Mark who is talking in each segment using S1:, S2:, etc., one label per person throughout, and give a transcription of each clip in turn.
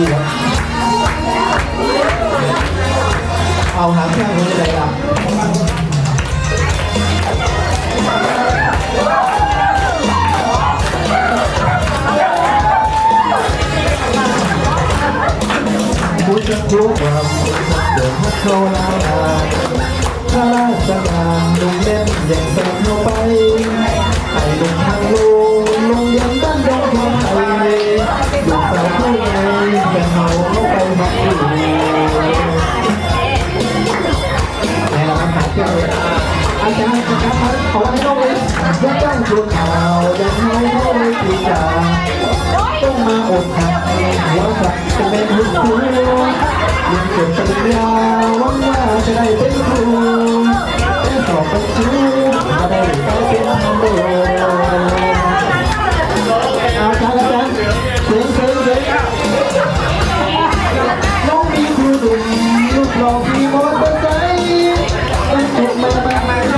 S1: ีครับเอาหางแข้งคนใดครับคุณจะรู้ว่าเดินพัดโคลแอกหักหวังรักจะเป็นหุ่นฟูยังเก็บเป็นยาหวังว่าจะได้เป็นครูได้สอบเป็นครูมาได้ไปเป็นโดอาจารย์อาเสียเสียเสีน้องมีครูหนุ่มลูกลอกมีมอเตอร์ไซค์เป็นถูกมามา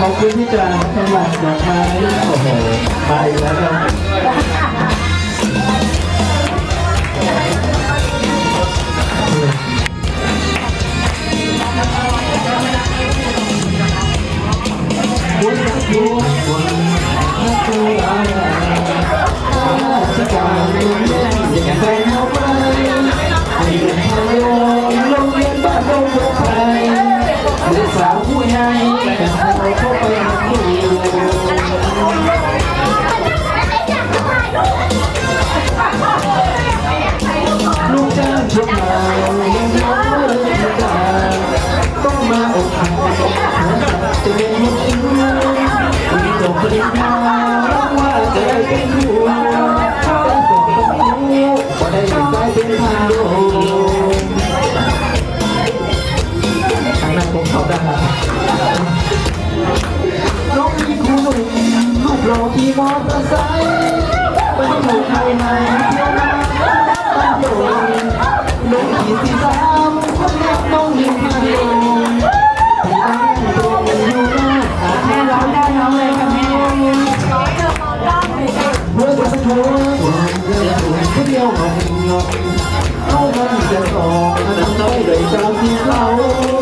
S1: ขอบคุณพี่จะสำหรับดากไม้โอ้โหไปแล้วครับ Boa. เต่งงผู้ก็ไเป็าโด้ไหมต้องมีภูหนุ่มรูปหล่อที่มองประสา
S2: ที่ยวหงอกเอามันจะสองนั้นไม่ได้จากที่เรา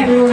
S2: Yeah.